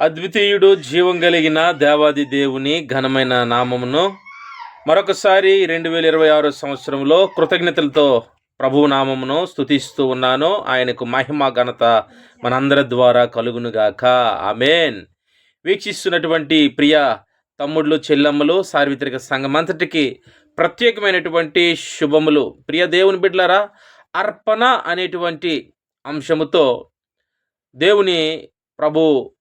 అద్వితీయుడు జీవం కలిగిన దేవాది దేవుని ఘనమైన నామమును మరొకసారి రెండు వేల ఇరవై ఆరు సంవత్సరంలో కృతజ్ఞతలతో ప్రభు నామమును స్తుతిస్తూ ఉన్నాను. ఆయనకు మహిమ ఘనత మనందరి ద్వారా కలుగునుగాక. ఆమెన్. వీక్షిస్తున్నటువంటి ప్రియ తమ్ముళ్ళు చెల్లమ్మలు సార్వత్రిక సంఘమంతటికి ప్రత్యేకమైనటువంటి శుభములు. ప్రియ దేవుని బిడ్డలారా అర్పణ అనేటువంటి అంశముతో దేవుని ప్రభు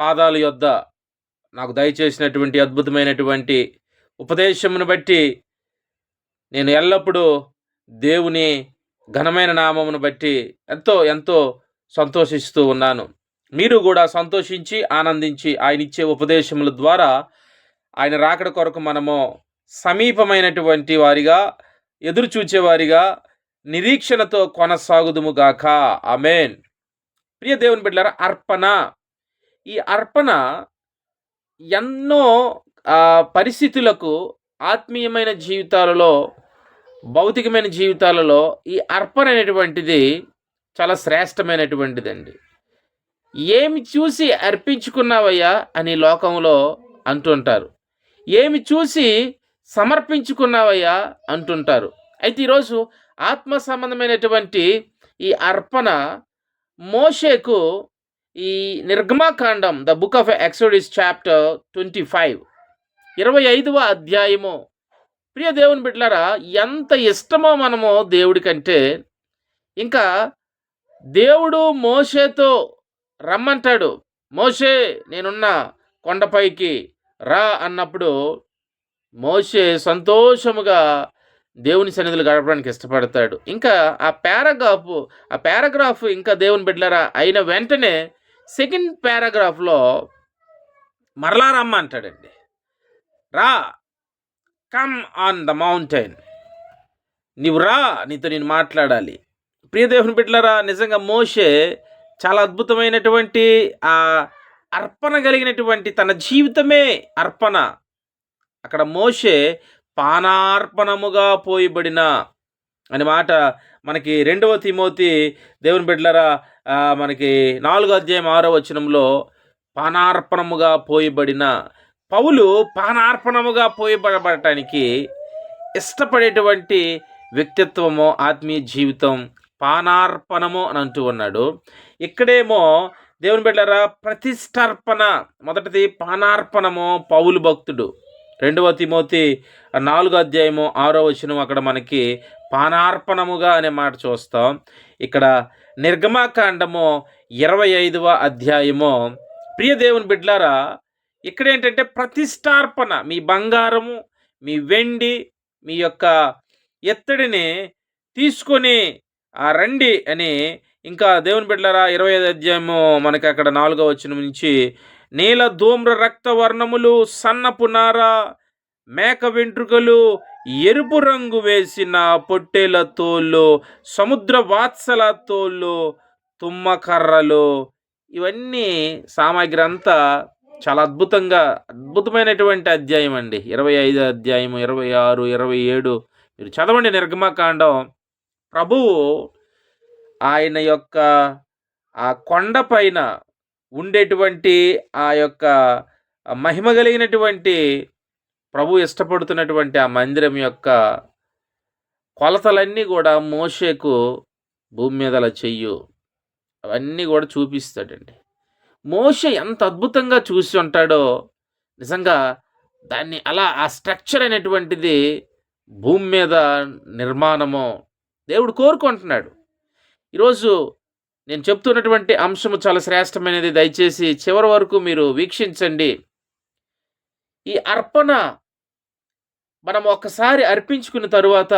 పాదాల యొద్ద నాకు దయచేసినటువంటి అద్భుతమైనటువంటి ఉపదేశమును బట్టి నేను ఎల్లప్పుడూ దేవుని ఘనమైన నామమును బట్టి ఎంతో ఎంతో సంతోషిస్తూ ఉన్నాను. మీరు కూడా సంతోషించి ఆనందించి ఆయన ఇచ్చే ఉపదేశముల ద్వారా ఆయన రాకడ కొరకు మనము సమీపమైనటువంటి వారిగా ఎదురు చూచేవారిగా నిరీక్షణతో కొనసాగుదుముగాక ఆమెన్. ప్రియ దేవుని బిడ్డలారా అర్పణ. ఈ అర్పణ ఎన్నో పరిస్థితులకు ఆత్మీయమైన జీవితాలలో భౌతికమైన జీవితాలలో ఈ అర్పణ అనేటువంటిది చాలా శ్రేష్టమైనటువంటిదండి. ఏమి చూసి అర్పించుకున్నావయ్యా అని లోకంలో అంటుంటారు. ఏమి చూసి సమర్పించుకున్నావయ్యా అంటుంటారు. అయితే ఈరోజు ఆత్మ సంబంధమైనటువంటి ఈ అర్పణ మోషేకు ఈ నిర్గమాకాండం the book of Exodus chapter twenty five ఇరవై ఐదవ అధ్యాయము. ప్రియ దేవుని బిడ్డలారా ఎంత ఇష్టమో మనము దేవుడికంటే ఇంకా దేవుడు మోషేతో రమ్మంటాడు మోషే నేనున్న కొండపైకి రా అన్నప్పుడు మోషే సంతోషముగా దేవుని సన్నిధులు గడపడానికి ఇష్టపడతాడు. ఇంకా ఆ పారాగ్రాఫ్ ఆ పారాగ్రాఫ్ ఇంకా దేవుని బిడ్డలారా అయిన వెంటనే సెకండ్ పారాగ్రాఫ్లో మరలా రమ్మ అంటాడండి. రా కమ్ ఆన్ ద మౌంటైన్ నీవు రా నీతో నేను మాట్లాడాలి. ప్రియదేవుని బిడ్డలరా నిజంగా మోషే చాలా అద్భుతమైనటువంటి ఆ అర్పణ కలిగినటువంటి తన జీవితమే అర్పణ. అక్కడ మోషే పానార్పణముగా పోయిబడిన అనే మాట మనకి రెండవ తిమోతి దేవుని బిడ్డలరా మనకి నాలుగో అధ్యాయం ఆరో వచనంలో పానార్పణముగా పోయబడిన పౌలు పానార్పణముగా పోయబడబడటానికి ఇష్టపడేటువంటి వ్యక్తిత్వము ఆత్మీయ జీవితం పానార్పణము అని అంటూ ఉన్నాడు. ఇక్కడేమో దేవుని బిడ్డరా ప్రతిష్టార్పణ మొదటిది పానార్పణము పౌలు భక్తుడు. రెండవ తిమోతి నాలుగో అధ్యాయము ఆరో వచనం అక్కడ మనకి పానార్పణముగా అనే మాట చూస్తాం. ఇక్కడ నిర్గమాకాండము ఇరవై ఐదవ అధ్యాయము. ప్రియ దేవుని బిడ్లారా ఇక్కడ ఏంటంటే ప్రతిష్టార్పణ మీ బంగారము మీ వెండి మీ యొక్క ఎత్తడిని తీసుకొని ఆ రండి అని ఇంకా దేవుని బిడ్లారా ఇరవై ఐదు అధ్యాయము మనకి అక్కడ నాలుగో వచ్చిన నుంచి నీల ధూమ్ర రక్త వర్ణములు సన్నపు నార మేక వెంట్రుకలు ఎరుపు రంగు వేసిన పొట్టేల తోళ్ళు సముద్ర వాత్సల తోళ్ళు తుమ్మకర్రలు ఇవన్నీ సామాగ్రి అంతా చాలా అద్భుతంగా అద్భుతమైనటువంటి అధ్యాయం అండి. ఇరవై ఐదు అధ్యాయం ఇరవై ఆరు ఇరవై ఏడు. మీరు చదవండి నిర్గమకాండం. ప్రభువు ఆయన యొక్క ఆ కొండ పైన ఉండేటువంటి ఆ యొక్క మహిమ కలిగినటువంటి ప్రభు ఇష్టపడుతున్నటువంటి ఆ మందిరం యొక్క కొలతలన్నీ కూడా మోషేకు భూమి మీద అలా చెయ్యు. అవన్నీ కూడా చూపిస్తాడండి. మోషే ఎంత అద్భుతంగా చూసి ఉంటాడో నిజంగా దాన్ని అలా ఆ స్ట్రక్చర్ అనేటువంటిది భూమి మీద నిర్మాణము దేవుడు కోరుకుంటున్నాడు. ఈరోజు నేను చెప్తున్నటువంటి అంశము చాలా శ్రేష్టమైనది. దయచేసి చివరి వరకు మీరు వీక్షించండి. ఈ అర్పణ మనం ఒక్కసారి అర్పించుకున్న తరువాత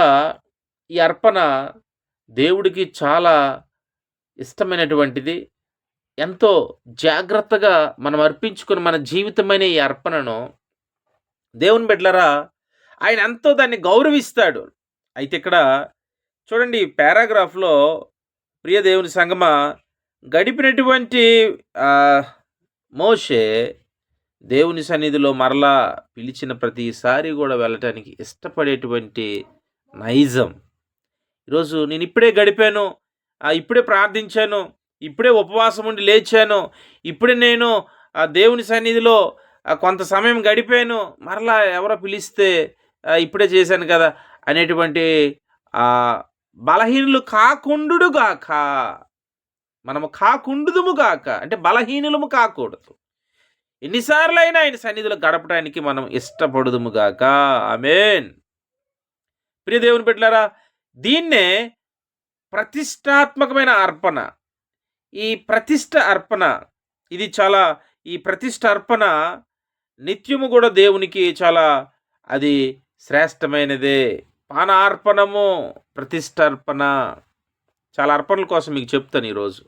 ఈ అర్పణ దేవుడికి చాలా ఇష్టమైనటువంటిది. ఎంతో జాగ్రత్తగా మనం అర్పించుకుని మన జీవితమైన ఈ అర్పణను దేవుని బిడ్డలరా ఆయన ఎంతో దాన్ని గౌరవిస్తాడు. అయితే ఇక్కడ చూడండి పారాగ్రాఫ్లో ప్రియ దేవుని సంగమ గడిపినటువంటి మోషే దేవుని సన్నిధిలో మరలా పిలిచిన ప్రతిసారి కూడా వెళ్ళటానికి ఇష్టపడేటువంటి నైజం. ఈరోజు నేను ఇప్పుడే గడిపాను ఇప్పుడే ప్రార్థించాను ఇప్పుడే ఉపవాసం ఉండి లేచాను ఇప్పుడే నేను ఆ దేవుని సన్నిధిలో కొంత సమయం గడిపాను మరలా ఎవరో పిలిస్తే ఇప్పుడే చేశాను కదా అనేటువంటి ఆ బలహీనులు కాకుండుగాక మనము కాకుండుదుము గాక అంటే బలహీనులము కాకూడదు. ఎన్నిసార్లైనా ఆయన సన్నిధిలో గడపడానికి మనం ఇష్టపడుదుము గాక. ఆమెన్. ప్రియ దేవుని పెట్టారా దీన్నే ప్రతిష్టాత్మకమైన అర్పణ. ఈ ప్రతిష్ట అర్పణ ఇది చాలా ఈ ప్రతిష్ట అర్పణ నిత్యము కూడా దేవునికి చాలా అది శ్రేష్టమైనదే. పాన అర్పణము ప్రతిష్ట అర్పణ. చాలా అర్పణల కోసం మీకు చెప్తాను ఈరోజు.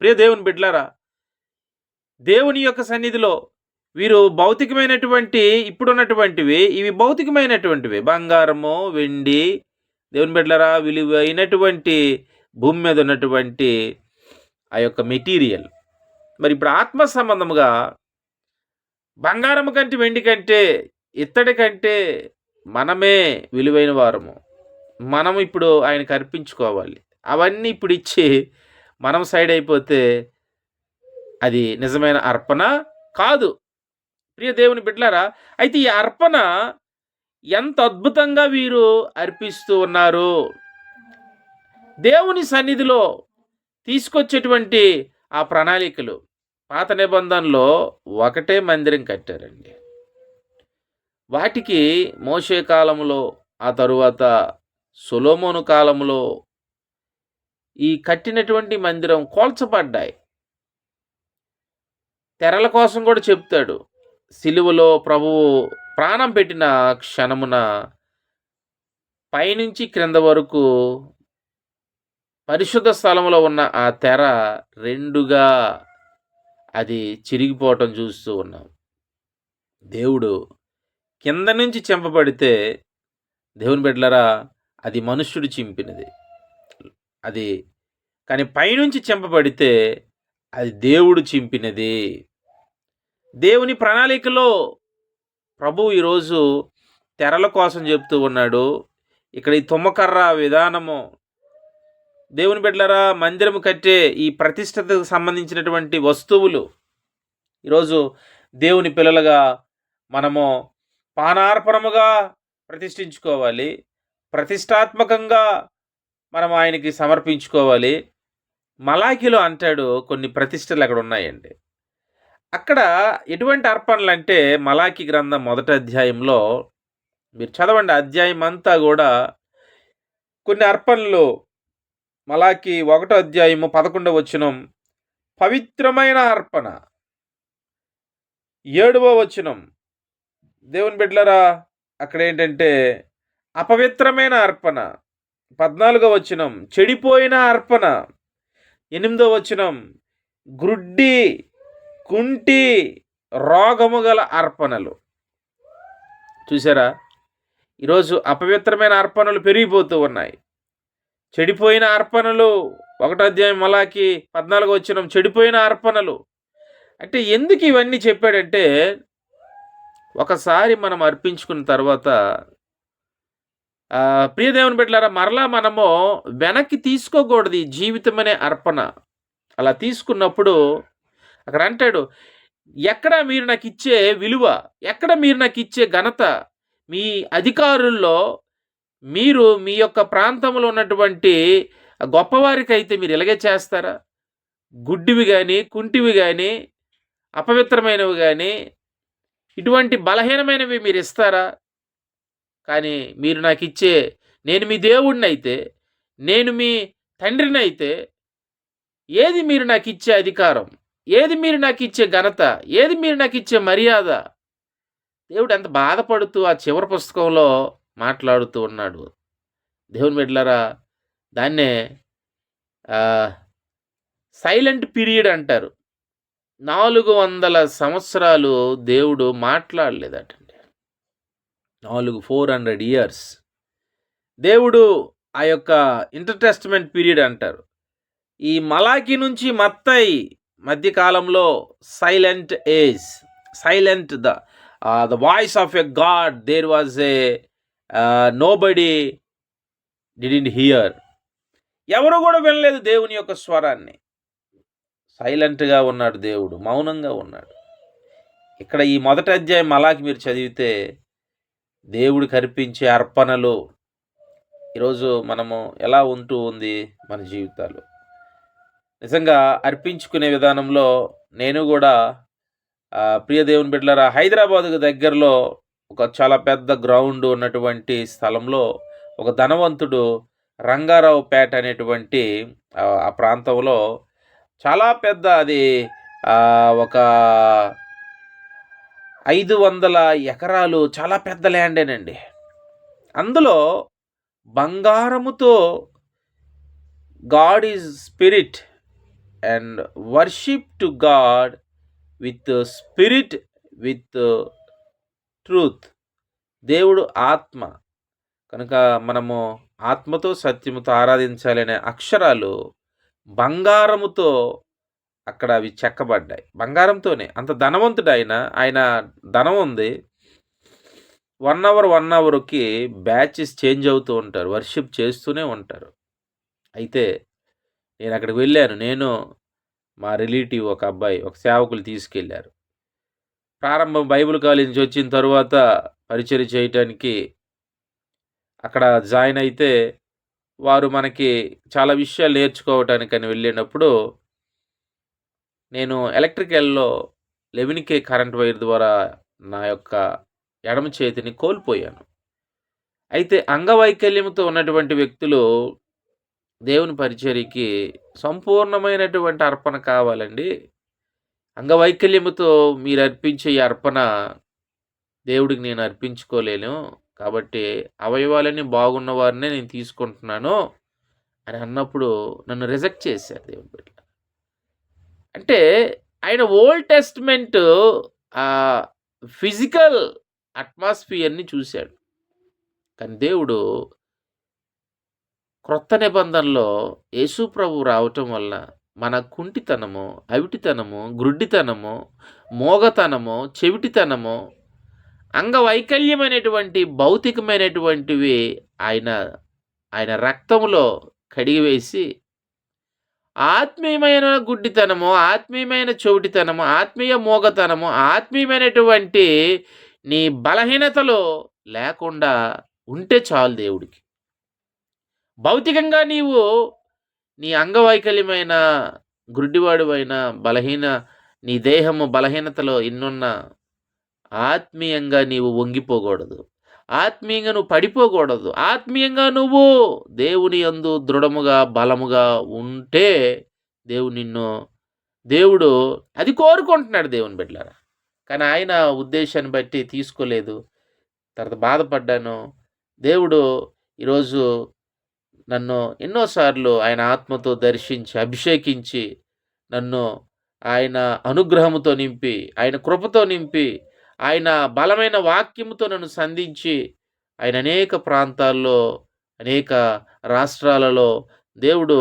ప్రియ దేవుని బిడ్డలారా దేవుని యొక్క సన్నిధిలో వీరు భౌతికమైనటువంటి ఇప్పుడున్నటువంటివి ఇవి భౌతికమైనటువంటివి. బంగారము వెండి దేవుని బిడ్డరా విలువైనటువంటి భూమి మీద ఉన్నటువంటి ఆ యొక్క మెటీరియల్. మరి ఇప్పుడు ఆత్మ సంబంధముగా బంగారం కంటే వెండి కంటే ఇత్తడి కంటే మనమే విలువైన వారము. మనం ఇప్పుడు ఆయనకు అర్పించుకోవాలి. అవన్నీ ఇప్పుడు ఇచ్చి మనం సైడ్ అయిపోతే అది నిజమైన అర్పణ కాదు. ప్రియ దేవుని బిడ్డలారా అయితే ఈ అర్పణ ఎంత అద్భుతంగా వీరు అర్పిస్తూ ఉన్నారు. దేవుని సన్నిధిలో తీసుకొచ్చేటువంటి ఆ ప్రణాళికలు. పాత నిబంధనలో ఒకటే మందిరం కట్టారండి. వాటికి మోసే కాలంలో ఆ తరువాత సొలోమోను కాలంలో ఈ కట్టినటువంటి మందిరం కోల్చబడ్డాయి. తెరల కోసం కూడా చెప్తాడు. సిలువలో ప్రభువు ప్రాణం పెట్టిన క్షణమున పైనుంచి క్రింద వరకు పరిశుద్ధ స్థలంలో ఉన్న ఆ తెర రెండుగా అది చిరిగిపోవటం చూస్తూ ఉన్నాం. దేవుడు కింద నుంచి చెంపబడితే దేవుని బిడ్డలరా అది మనుష్యుడు చింపినది. అది కానీ పైనుంచి చెంపబడితే అది దేవుడు చింపినది. దేవుని ప్రణాళికలో ప్రభు ఈరోజు తెరల కోసం చెప్తూ ఉన్నాడు. ఇక్కడ ఈ తుమ్మకర్ర విధానము. దేవుని బిడ్డలరా మందిరము కట్టే ఈ ప్రతిష్టతకు సంబంధించినటువంటి వస్తువులు. ఈరోజు దేవుని పిల్లలుగా మనము పానార్పణముగా ప్రతిష్ఠించుకోవాలి. ప్రతిష్టాత్మకంగా మనం ఆయనకి సమర్పించుకోవాలి. మలాఖీలో అంటాడు కొన్ని ప్రతిష్టలు అక్కడ ఉన్నాయండి. అక్కడ ఎటువంటి అర్పణలు అంటే మలాఖీ గ్రంథం మొదటి అధ్యాయంలో మీరు చదవండి. అధ్యాయం అంతా కూడా కొన్ని అర్పణలు. మలాకి ఒకటో అధ్యాయము పదకొండవ వచనం. పవిత్రమైన అర్పణ. ఏడవ వచనం. దేవుని బిడ్డలరా అక్కడ ఏంటంటే అపవిత్రమైన అర్పణ. పద్నాలుగో వచనం. చెడిపోయిన అర్పణ. ఎనిమిదో వచనం గ్రుడ్డి కుంటి రోగము గల అర్పణలు. చూసారా ఈరోజు అపవిత్రమైన అర్పణలు పెరిగిపోతూ ఉన్నాయి. చెడిపోయిన అర్పణలు ఒకటో అధ్యాయం మలాకి పద్నాలుగు వచ్చిన చెడిపోయిన అర్పణలు. అంటే ఎందుకు ఇవన్నీ చెప్పాడంటే ఒకసారి మనం అర్పించుకున్న తర్వాత ఆ, ప్రియ దేవుని బిడ్డలారా మరలా మనము వెనక్కి తీసుకోకూడదు ఈ జీవితం అనే అర్పణ. అలా తీసుకున్నప్పుడు అక్కడ అంటాడు ఎక్కడ మీరు నాకు ఇచ్చే విలువ ఎక్కడ మీరు నాకు ఇచ్చే ఘనత మీ అధికారుల్లో మీరు మీ యొక్క ప్రాంతంలో ఉన్నటువంటి గొప్పవారికి అయితే మీరు ఇలాగే చేస్తారా? గుడ్డివి కానీ కుంటివి కానీ అపవిత్రమైనవి కానీ ఇటువంటి బలహీనమైనవి మీరు ఇస్తారా? కానీ మీరు నాకు ఇచ్చే నేను మీ దేవుడిని అయితే నేను మీ తండ్రిని అయితే ఏది మీరు నాకు ఇచ్చే అధికారం ఏది మీరు నాకు ఇచ్చే ఘనత ఏది మీరు నాకు ఇచ్చే మర్యాద? దేవుడు ఎంత బాధపడుతూ ఆ చివరి పుస్తకంలో మాట్లాడుతూ ఉన్నాడు. దేవుని బిడ్డలారా దాన్నే సైలెంట్ పీరియడ్ అంటారు. నాలుగు వందల సంవత్సరాలు దేవుడు మాట్లాడలేదట. నాలుగు ఫోర్ హండ్రెడ్ ఇయర్స్. దేవుడు ఆ యొక్క ఇంటర్టెస్ట్మెంట్ పీరియడ్ అంటారు. ఈ మలాకి నుంచి మత్తయి మధ్యకాలంలో silent age silent the the voice of a God there was a nobody didn't hear. ఎవరు కూడా వినలేదు దేవుని యొక్క స్వరాన్ని. సైలెంట్గా ఉన్నాడు దేవుడు మౌనంగా ఉన్నాడు. ఇక్కడ ఈ మొదటి అధ్యాయం మలాకి మీరు చదివితే దేవుడికి అర్పించే అర్పణలు ఈరోజు మనము ఎలా ఉంటూ ఉంది మన జీవితాలు? నిజంగా అర్పించుకునే విధానంలో నేను కూడా ప్రియ దేవుని బిడ్డలారా హైదరాబాద్కు దగ్గరలో ఒక చాలా పెద్ద గ్రౌండ్ ఉన్నటువంటి స్థలంలో ఒక ధనవంతుడు రంగారావు పేట అనేటువంటి ఆ, ప్రాంతంలో చాలా పెద్ద అది ఒక ఐదు వందల ఎకరాలు చాలా పెద్ద ల్యాండేనండి. అందులో బంగారముతో God is spirit and worship to God with spirit with truth. దేవుడు ఆత్మ. కనుక మనము ఆత్మతో సత్యముతో ఆరాధించాలనే అక్షరాలు బంగారముతో అక్కడ అవి చెక్కబడ్డాయి. బంగారంతోనే అంత ధనవంతుడు ఆయన ఆయన ధనం ఉంది. వన్ అవర్ వన్ అవర్కి బ్యాచెస్ చేంజ్ అవుతూ ఉంటారు వర్షిప్ చేస్తూనే ఉంటారు. అయితే నేను అక్కడికి వెళ్ళాను. నేను మా రిలేటివ్ ఒక అబ్బాయి ఒక సేవకులు తీసుకెళ్ళారు. ప్రారంభం బైబిల్ కాలేజ్ నుంచి వచ్చిన తర్వాత పరిచయం చేయటానికి అక్కడ జాయిన్ అయితే వారు మనకి చాలా విషయాలు నేర్చుకోవటానికని వెళ్ళినప్పుడు నేను ఎలక్ట్రికల్లో లెవెన్ కే కరెంట్ వైర్ ద్వారా నా యొక్క ఎడమ చేతిని కోల్పోయాను. అయితే అంగవైకల్యంతో ఉన్నటువంటి వ్యక్తులు దేవుని పరిచర్యకి సంపూర్ణమైనటువంటి అర్పణ కావాలండి. అంగవైకల్యముతో మీరు అర్పించే ఈ అర్పణ దేవుడికి నేను అర్పించుకోలేను. కాబట్టి అవయవాలన్నీ బాగున్న వారినే నేను తీసుకుంటున్నాను అని అన్నప్పుడు నన్ను రిజెక్ట్ చేశారు దేవుడి అంటే ఆయన ఓల్డ్ టెస్ట్మెంట్ ఫిజికల్ అట్మాస్ఫియర్ని చూశాడు. కానీ దేవుడు క్రొత్త నిబంధనలో యేసు ప్రభు రావటం వల్ల మన కుంటితనము అవిటితనము గ్రుడ్డితనము మోగతనము చెవిటితనము అంగవైకల్యమైనటువంటి భౌతికమైనటువంటివి ఆయన ఆయన రక్తంలో కడిగివేసి ఆత్మీయమైన గుడ్డితనము ఆత్మీయమైన చెవిటితనము ఆత్మీయ మోగతనము ఆత్మీయమైనటువంటి నీ బలహీనతలో లేకుండా ఉంటే చాలు దేవుడికి. భౌతికంగా నీవు నీ అంగవైకల్యమైన గుడ్డివాడువైన బలహీన నీ దేహము బలహీనతలో ఎన్నున్న ఆత్మీయంగా నీవు వంగిపోకూడదు. ఆత్మీయంగా నువ్వు పడిపోకూడదు. ఆత్మీయంగా నువ్వు దేవుని యందు దృఢముగా బలముగా ఉంటే దేవుడు నిన్ను దేవుడు అది కోరుకుంటున్నాడు దేవుని బిడ్డలారా. కానీ ఆయన ఉద్దేశాన్ని బట్టి తీసుకోలేదు. తర్వాత బాధపడ్డాను. దేవుడు ఈరోజు నన్ను ఎన్నోసార్లు ఆయన ఆత్మతో దర్శించి అభిషేకించి నన్ను ఆయన అనుగ్రహముతో నింపి ఆయన కృపతో నింపి ఆయన బలమైన వాక్యముతో నన్ను సంధించి ఆయన అనేక ప్రాంతాల్లో అనేక రాష్ట్రాలలో దేవుడు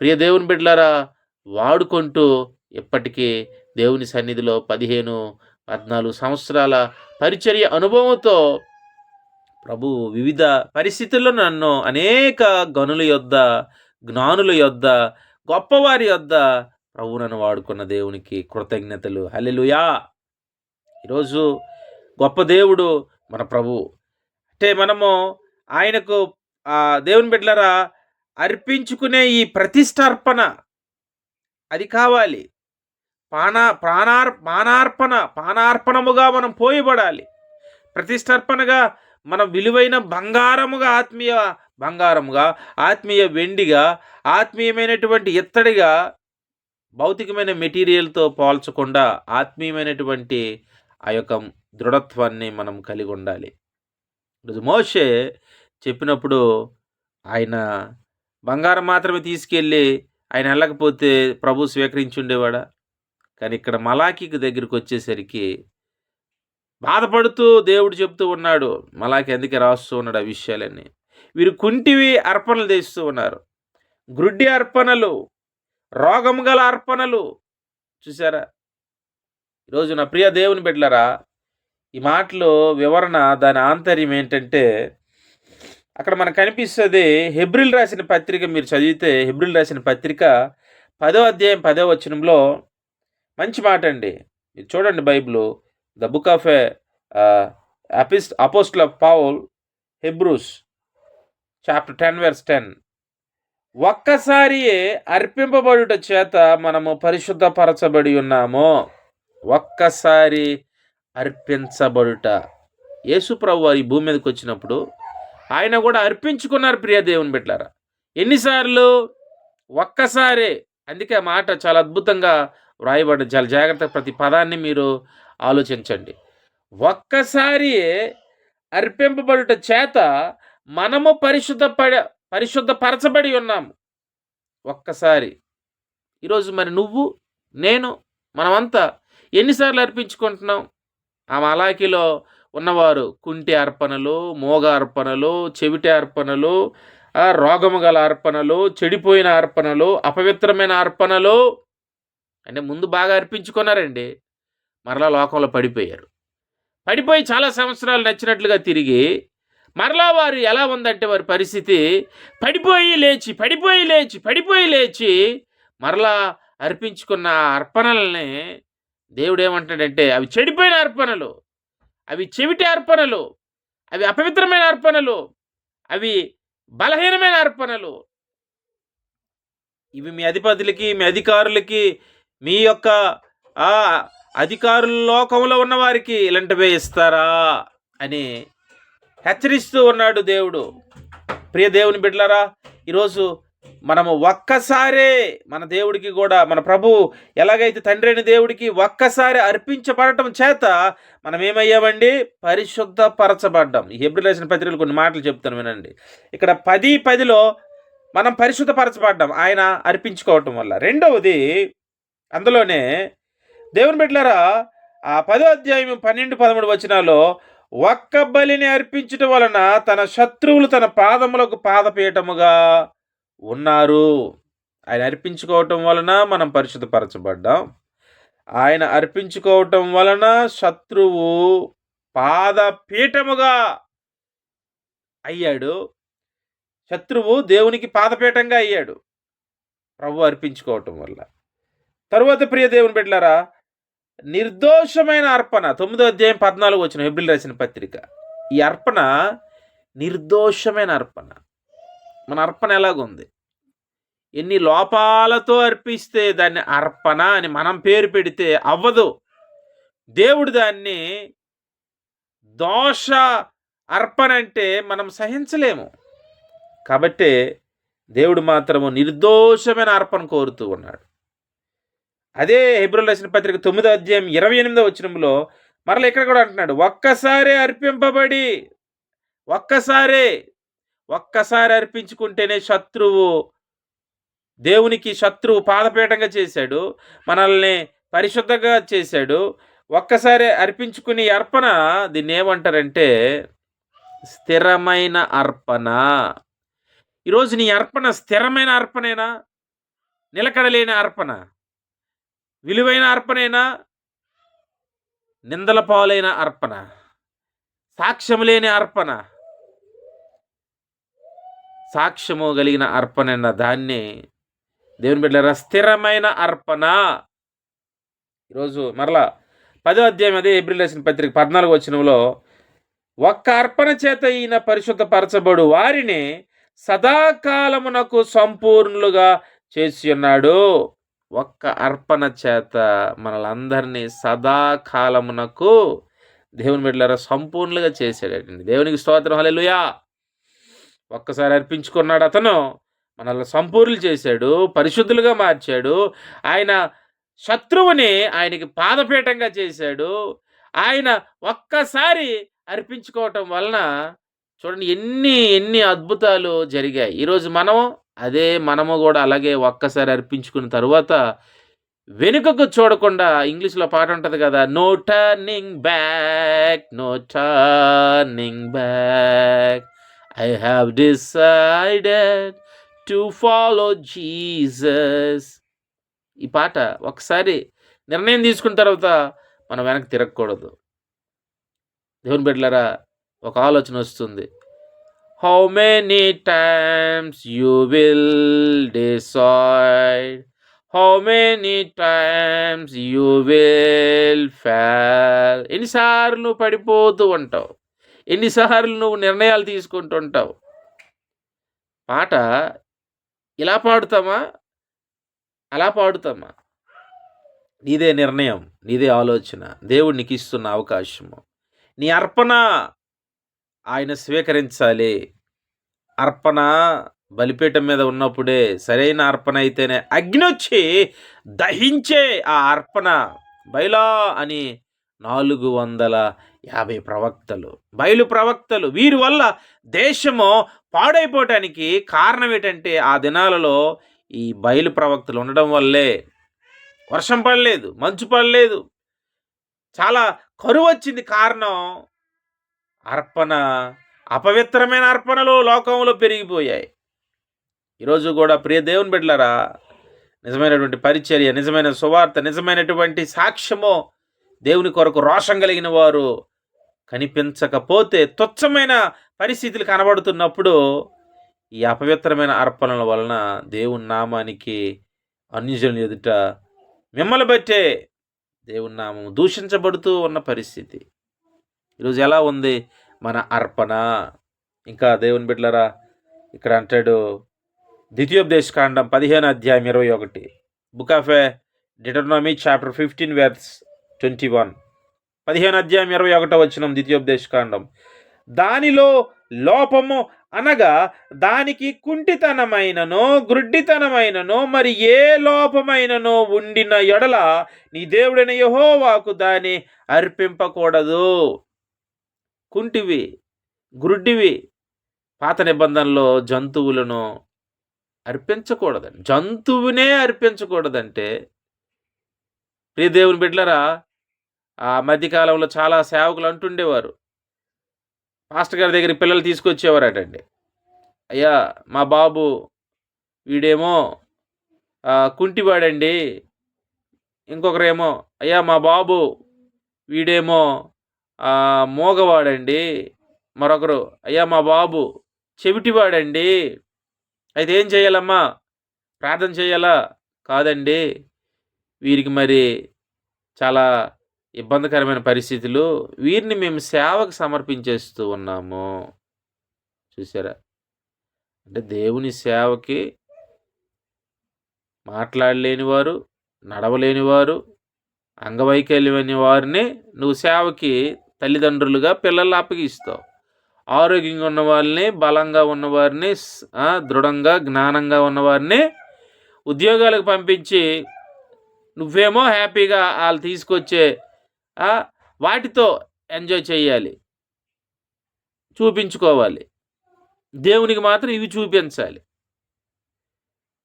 ప్రియ దేవుని బిడ్డలారా వాడుకుంటూ ఇప్పటికీ దేవుని సన్నిధిలో పదిహేను పద్నాలుగు సంవత్సరాల పరిచర్య అనుభవంతో ప్రభు వివిధ పరిస్థితుల్లో నన్ను అనేక గనుల యొద్ద జ్ఞానుల యొద్ద గొప్పవారి యొద్ద ప్రభు నన్ను వాడుకున్న దేవునికి కృతజ్ఞతలు. హలెలుయా ఈరోజు గొప్ప దేవుడు మన ప్రభు. అంటే మనము ఆయనకు దేవుని బిడ్డలరా అర్పించుకునే ఈ ప్రతిష్టార్పణ అది కావాలి. పాన ప్రాణార్ పానార్పణ పానార్పణముగా మనం పోయబడాలి. ప్రతిష్టార్పణగా మన విలువైన బంగారముగా ఆత్మీయ బంగారముగా ఆత్మీయ వెండిగా ఆత్మీయమైనటువంటి ఇత్తడిగా భౌతికమైన మెటీరియల్తో పోల్చకుండా ఆత్మీయమైనటువంటి ఆ యొక్క దృఢత్వాన్ని మనం కలిగి ఉండాలి. ఈరోజు మోషే చెప్పినప్పుడు ఆయన బంగారం మాత్రమే తీసుకెళ్ళి ఆయన వెళ్ళకపోతే ప్రభు స్వీకరించి ఉండేవాడా? కానీ ఇక్కడ మలాఖీకి దగ్గరికి వచ్చేసరికి బాధపడుతూ దేవుడు చెప్తూ ఉన్నాడు. మలాకి ఎందుకే రాస్తూ ఉన్నాడు ఆ విషయాలన్నీ. వీరు కుంటివి అర్పణలు చేస్తూ ఉన్నారు. గ్రుడ్డి అర్పణలు రోగం గల అర్పణలు. చూసారా ఈరోజు నా ప్రియ దేవుని బిడ్డలరా ఈ మాటలు వివరణ దాని ఆంతర్యం ఏంటంటే అక్కడ మనకు కనిపిస్తుంది హెబ్రిల్ రాసిన పత్రిక మీరు చదివితే హెబ్రిల్ రాసిన పత్రిక పదో అధ్యాయం పదో వచనంలో మంచి మాట అండి. మీరు చూడండి Bible. The book of a apist apostle of Paul Hebrews chapter ten verse ten. ఒక్కసారియే అర్పింపబడుట చేత మనము పరిశుద్ధపరచబడి ఉన్నాము. ఒక్కసారి అర్పించబడుట. యేసుప్రభు వారి భూమి మీదకి వచ్చినప్పుడు ఆయన కూడా అర్పించుకున్నారు ప్రియ దేవుని బిడ్డలారా. ఎన్నిసార్లు? ఒక్కసారే. అందుకే ఆ మాట చాలా అద్భుతంగా వ్రాయబడ్డ చాలా జాగ్రత్త ప్రతి పదాన్ని మీరు ఆలోచించండి. ఒక్కసారి అర్పింపబడుట చేత మనము పరిశుద్ధపడ పరిశుద్ధపరచబడి ఉన్నాము. ఒక్కసారి. ఈరోజు మరి నువ్వు నేను మనమంతా ఎన్నిసార్లు అర్పించుకుంటున్నాం ఆ మలాకిలో ఉన్నవారు కుంటి అర్పణలు మోగ అర్పణలు చెవిటి అర్పణలు రోగము గల అర్పణలు చెడిపోయిన అర్పణలు అపవిత్రమైన అర్పణలు అంటే ముందు బాగా అర్పించుకున్నారండి. మరలా లోకంలో పడిపోయారు. పడిపోయి చాలా సంవత్సరాలు నచ్చినట్లుగా తిరిగి మరలా వారు ఎలా ఉందంటే వారి పరిస్థితి పడిపోయి లేచి పడిపోయి లేచి పడిపోయి లేచి మరలా అర్పించుకున్న అర్పణల్ని అర్పణలని దేవుడు ఏమంటాడంటే అవి చెడిపోయిన అర్పణలు అవి చెవిటి అర్పణలు అవి అపవిత్రమైన అర్పణలు అవి బలహీనమైన అర్పణలు. ఇవి మీ అధిపతులకి మీ అధికారులకి మీ యొక్క ఆ అధికారుల లోకంలో ఉన్నవారికి ఇలాంటివే ఇస్తారా అని హెచ్చరిస్తూ ఉన్నాడు దేవుడు. ప్రియ దేవుని బిడ్డలారా ఈరోజు మనము ఒక్కసారే మన దేవుడికి కూడా మన ప్రభు ఎలాగైతే తండ్రి అయిన దేవుడికి ఒక్కసారి అర్పించబడటం చేత మనం ఏమయ్యామండి పరిశుద్ధపరచబడ్డాం. ఈ హెబ్రి రాసిన పత్రికలు కొన్ని మాటలు చెప్తాను వినండి. ఇక్కడ పది పదిలో మనం పరిశుద్ధపరచబడ్డాం. ఆయన అర్పించుకోవటం వల్ల. రెండవది అందులోనే దేవుని బిడ్డలారా ఆ పదో అధ్యాయం పన్నెండు పదమూడు వచనాల్లో ఒక్క బలిని అర్పించటం వలన తన శత్రువులు తన పాదములకు పాదపీఠముగా ఉన్నారు. ఆయన అర్పించుకోవటం వలన మనం పరిశుద్ధపరచబడ్డాం. ఆయన అర్పించుకోవటం వలన శత్రువు పాదపీఠముగా అయ్యాడు. శత్రువు దేవునికి పాదపీఠంగా అయ్యాడు. ప్రభు అర్పించుకోవటం వల్ల. తరువాత ప్రియ దేవుని బిడ్డలారా నిర్దోషమైన అర్పణ తొమ్మిదో అధ్యాయం పద్నాలుగు వచ్చిన హెబ్రిల్ రాసిన పత్రిక. ఈ అర్పణ నిర్దోషమైన అర్పణ. మన అర్పణ ఎలాగుంది? ఎన్ని లోపాలతో అర్పిస్తే దాన్ని అర్పణ అని మనం పేరు పెడితే అవ్వదు. దేవుడు దాన్ని దోష అర్పణ అంటే మనం సహించలేము. కాబట్టి దేవుడు మాత్రము నిర్దోషమైన అర్పణ కోరుతూ ఉన్నాడు. అదే హెబ్రోల్ రాసిన పత్రిక తొమ్మిదో అధ్యాయం ఇరవై ఎనిమిదో వచ్చినంలో మరలా ఇక్కడ కూడా అంటున్నాడు ఒక్కసారి అర్పింపబడి ఒక్కసారే ఒక్కసారి అర్పించుకుంటేనే శత్రువు దేవునికి శత్రువు పాదపీఠంగా చేశాడు మనల్ని పరిశుద్ధంగా చేశాడు. ఒక్కసారి అర్పించుకుని అర్పణ దీన్ని ఏమంటారంటే స్థిరమైన అర్పణ. ఈరోజు నీ అర్పణ స్థిరమైన అర్పణేనా? నిలకడలేని అర్పణ. విలువైన అర్పణేనా? నిందల పాలైన అర్పణ. సాక్ష్యం లేని అర్పణ. సాక్ష్యము కలిగిన అర్పణ అన్న దాన్ని దేవుని బిడ్డల స్థిరమైన అర్పణ. ఈరోజు మరలా పదో అధ్యాయం అదే ఏప్రిల్ రాసిన పత్రిక పద్నాలుగు వచనంలో ఒక్క అర్పణ చేత ఈయన పరిశుద్ధపరచబడు వారిని సదాకాలమునకు సంపూర్ణులుగా చేసి ఉన్నాడు ఒక్క అర్పణ చేత మనలందరినీ సదాకాలమునకు దేవుని బిడ్డలారా సంపూర్ణులుగా చేశాడండి. దేవునికి స్తోత్రం. హలెలుయా ఒక్కసారి అర్పించుకున్నాడు అతను. మనల్ని సంపూర్ణులు చేశాడు పరిశుద్ధులుగా మార్చాడు. ఆయన శత్రువుని ఆయనకి పాదపీఠంగా చేశాడు. ఆయన ఒక్కసారి అర్పించుకోవటం వలన చూడండి ఎన్ని ఎన్ని అద్భుతాలు జరిగాయి. ఈరోజు మనం అదే మనము కూడా అలాగే ఒక్కసారి అర్పించుకున్న తర్వాత వెనుకకు చూడకుండా ఇంగ్లీష్లో పాట ఉంటుంది కదా no turning back no turning back I have decided to follow Jesus ఈ పాట ఒకసారి నిర్ణయం తీసుకున్న తర్వాత మనం వెనక్కి తిరగకూడదు. దేవుని బిడ్డలారా ఒక ఆలోచన వస్తుంది. How many times you will decide how many times you will fall ఎన్నిసార్లు పడిపోతూ ఉంటావు? ఎన్నిసార్లు నువ్వు నిర్ణయాలు తీసుకుంటుంటావు? పాట ఇలా పాడుతామా? అలా పాడుతామా? నీదే నిర్ణయం నీదే ఆలోచన దేవుడు నీకు ఇస్తున్న అవకాశము. నీ అర్పణ ఆయన స్వీకరించాలి. అర్పణ బలిపీఠం మీద ఉన్నప్పుడే సరైన అర్పణ అయితేనే అగ్ని వచ్చి దహించే ఆ అర్పణ బయలా అని నాలుగు వందల యాభై ప్రవక్తలు. బయలు ప్రవక్తలు. వీరి వల్ల దేశము పాడైపోవటానికి కారణం ఏంటంటే ఆ దినాలలో ఈ బయలు ప్రవక్తలు ఉండడం వల్లే. వర్షం పడలేదు మంచు పడలేదు. చాలా కరువు వచ్చింది కారణం అర్పణ. అపవిత్రమైన అర్పణలు లోకంలో పెరిగిపోయాయి. ఈరోజు కూడా ప్రియ దేవుని బిడ్డలరా నిజమైనటువంటి పరిచర్య నిజమైన సువార్త నిజమైనటువంటి సాక్ష్యము దేవుని కొరకు రోషం కలిగిన వారు కనిపించకపోతే తుచ్చమైన పరిస్థితులు కనబడుతున్నప్పుడు ఈ అపవిత్రమైన అర్పణల వలన దేవుని నామానికి అన్యజనుల ఎదుట మిమ్మల్ని బట్టే దేవుని నామం దూషించబడుతూ ఉన్న పరిస్థితి. ఈరోజు ఎలా ఉంది మన అర్పణ? ఇంకా దేవుని బిడ్డలరా ఇక్కడ అంటాడు ద్వితీయోపదేశ కాండం పదిహేను అధ్యాయం ఇరవై ఒకటి. Book of a Deuteronomy chapter fifteen verse twenty one. పదిహేను అధ్యాయం ఇరవై ఒకటో వచ్చిన ద్వితీయోపదేశకాండం. దానిలో లోపము అనగా దానికి కుంటితనమైననో గ్రుడ్డితనమైననో మరి ఏ లోపమైననో ఉండిన ఎడల నీ దేవుడైన యహోవాకు దాన్ని అర్పింపకూడదు. కుంటివి గ్రుడ్డివి పాత నిబంధనలో జంతువులను అర్పించకూడదండి. జంతువునే అర్పించకూడదంటే ప్రియ దేవుని బిడ్డలరా ఆ మధ్యకాలంలో చాలా సేవకులు అంటుండేవారు. పాస్టర్ గారి దగ్గర పిల్లలు తీసుకొచ్చేవారటండి. అయ్యా మా బాబు వీడేమో కుంటివాడండి. ఇంకొకరేమో అయ్యా మా బాబు వీడేమో మోగవాడండి. మరొకరు అయ్యా మా బాబు చెవిటివాడండి. అయితే ఏం చేయాలమ్మా? ప్రార్థన చేయాలా? కాదండి. వీరికి మరి చాలా ఇబ్బందికరమైన పరిస్థితులు. వీరిని మేము సేవకు సమర్పించేస్తూ ఉన్నాము. చూసారా? అంటే దేవుని సేవకి మాట్లాడలేని వారు నడవలేని వారు అంగవైకల్యమైన వారిని నువ్వు సేవకి తల్లిదండ్రులుగా పిల్లలు అప్పగిస్తావు. ఆరోగ్యంగా ఉన్న వాళ్ళని బలంగా ఉన్నవారిని దృఢంగా జ్ఞానంగా ఉన్నవారిని ఉద్యోగాలకు పంపించి నువ్వేమో హ్యాపీగా వాళ్ళు తీసుకొచ్చే వాటితో ఎంజాయ్ చేయాలి. చూపించుకోవాలి. దేవునికి మాత్రం ఇవి చూపించాలి.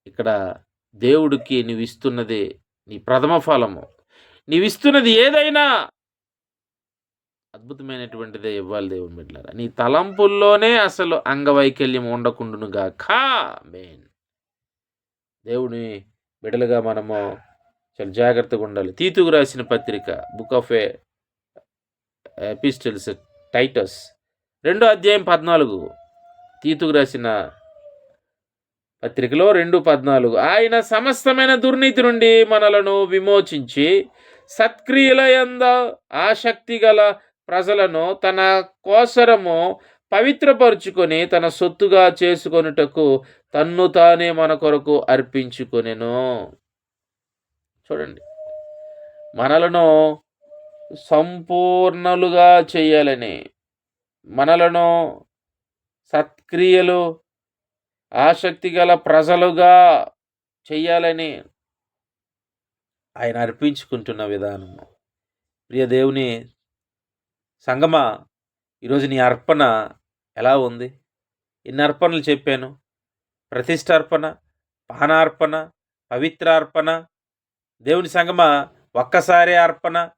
ఇక్కడ దేవుడికి నువ్వు ఇస్తున్నది నీ ప్రథమ ఫలము. నీవు ఇస్తున్నది ఏదైనా అద్భుతమైనటువంటిదే ఇవ్వాలి దేవుని బిడ్డలారా. నీ తలంపుల్లోనే అసలు అంగవైకల్యం ఉండకుండునుగా ఖా మెయిన్ దేవుని బిడలుగా మనము చాలా జాగ్రత్తగా ఉండాలి. తీతుకు రాసిన పత్రిక book of a epistles Titus రెండో అధ్యాయం పద్నాలుగు. తీతుకు రాసిన పత్రికలో రెండు పద్నాలుగు. ఆయన సమస్తమైన దుర్నీతి నుండి మనలను విమోచించి సత్క్రియల యంద ఆసక్తి గల ప్రజలను తన కోసరము పవిత్రపరుచుకొని తన సొత్తుగా చేసుకొనుటకు తన్ను తానే మన కొరకు అర్పించుకొనెను. చూడండి. మనలను సంపూర్ణలుగా చేయాలని మనలను సత్క్రియలు ఆసక్తి గల ప్రజలుగా చెయ్యాలని ఆయన అర్పించుకుంటున్న విధానము. ప్రియ దేవుని సంగమ ఈరోజు నీ అర్పణ ఎలా ఉంది? ఎన్ని అర్పణలు చెప్పాను? ప్రతిష్టార్పణ పానార్పణ పవిత్రార్పణ దేవుని సంగమ ఒక్కసారి అర్పణ.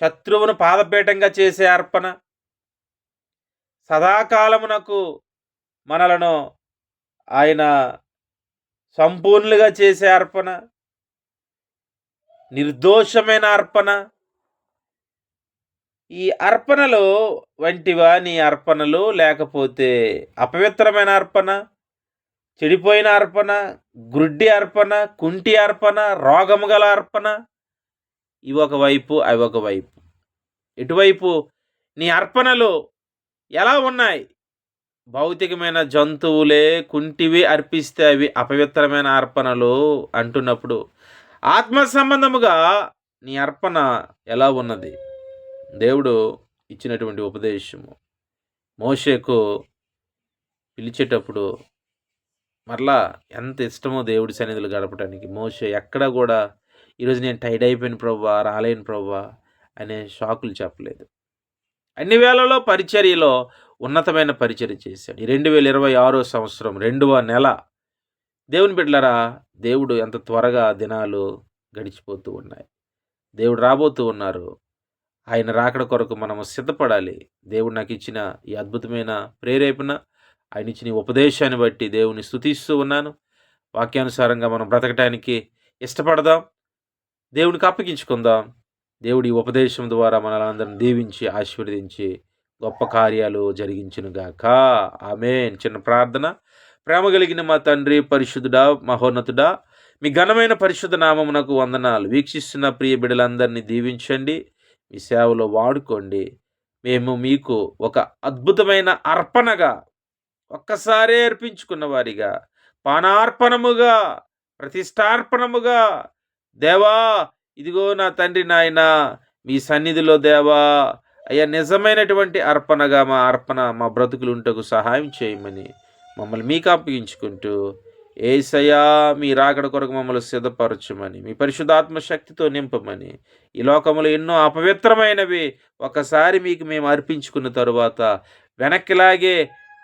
శత్రువును పాదపీఠంగా చేసే అర్పణ. సదాకాలమునకు మనలను ఆయన సంపూర్ణులుగా చేసే అర్పణ. నిర్దోషమైన అర్పణ. ఈ అర్పణలు వంటివా నీ అర్పణలు లేకపోతే అపవిత్రమైన అర్పణ? చెడిపోయిన అర్పణ గుడ్డి అర్పణ కుంటి అర్పణ రోగము గల అర్పణ ఇవి ఒకవైపు అవి ఒకవైపు ఇటువైపు నీ అర్పణలు ఎలా ఉన్నాయి? భౌతికమైన జంతువులే కుంటివి అర్పిస్తే అవి అపవిత్రమైన అర్పణలు అంటున్నప్పుడు ఆత్మ సంబంధముగా నీ అర్పణ ఎలా ఉన్నది? దేవుడు ఇచ్చినటువంటి ఉపదేశము. మోషేకు పిలిచేటప్పుడు మరలా ఎంత ఇష్టమో దేవుడి సన్నిధులు గడపడానికి మోసే ఎక్కడ కూడా ఈరోజు నేను టైడ్ అయిపోయిన ప్రవ్వా రాలేను ప్రవ్వా అనే షాకులు చెప్పలేదు. అన్ని వేళలో పరిచర్యలో ఉన్నతమైన పరిచర్య చేశాడు. ఈ రెండు వేల ఇరవై ఆరో సంవత్సరం రెండవ నెల. దేవుని బిడ్డలరా దేవుడు ఎంత త్వరగా దినాలు గడిచిపోతూ ఉన్నాయి. దేవుడు రాబోతూ ఉన్నారు. ఆయన రాకడ కొరకు మనము సిద్ధపడాలి. దేవుడు నాకు ఇచ్చిన ఈ అద్భుతమైన ప్రేరేపణ ఆయన ఇచ్చిన ఉపదేశాన్ని బట్టి దేవుని స్థుతిస్తూ ఉన్నాను. వాక్యానుసారంగా మనం బ్రతకటానికి ఇష్టపడదాం. దేవునికి అప్పగించుకుందాం. దేవుడి ఉపదేశం ద్వారా మనలందరం దీవించి ఆశీర్వదించి గొప్ప కార్యాలు జరిగించునుగాక. ఆమెన్. చిన్న ప్రార్థన. ప్రేమ కలిగిన మా తండ్రి పరిశుద్ధుడా మహోన్నతుడా మీ ఘనమైన పరిశుద్ధ నామమునకు వందనాలు. వీక్షిస్తున్న ప్రియ బిడ్డలందరినీ దీవించండి. మీ సేవలో వాడుకోండి. మేము మీకు ఒక అద్భుతమైన అర్పణగా ఒక్కసారే అర్పించుకున్న వారిగా పానార్పణముగా ప్రతిష్టార్పణముగా దేవా ఇదిగో నా తండ్రి నాయన మీ సన్నిధిలో దేవా అయ్యా నిజమైనటువంటి అర్పణగా మా అర్పణ మా బ్రతుకులు ఉంటకు సహాయం చేయమని మమ్మల్ని మీకు అప్పగించుకుంటూ ఏసయ్యా మీ రాకడ కొరకు మమ్మల్ని సిద్ధపరచమని మీ పరిశుద్ధాత్మ శక్తితో నింపమని ఈ లోకములు ఎన్నో అపవిత్రమైనవి ఒకసారి మీకు మేము అర్పించుకున్న తరువాత వెనక్కిలాగే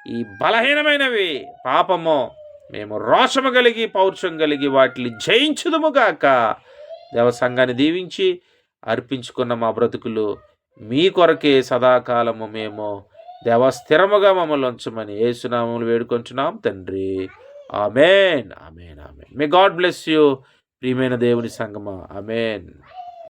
ఈ బలహీనమైనవి. పాపము మేము రోషము కలిగి పౌరుషం కలిగి వాటిని జయించుదుముగాక దేవ సంఘాన్ని దీవించి అర్పించుకున్న మా బ్రతుకులు మీ కొరకే సదాకాలము మేము. దేవ స్థిరముగా మమ్మల్ని ఉంచమని ఏసునామములు వేడుకొంచున్నాం తండ్రి. Amen. Amen. Amen. May God bless you ప్రియమైన దేవుని సంగమా ఆమెన్.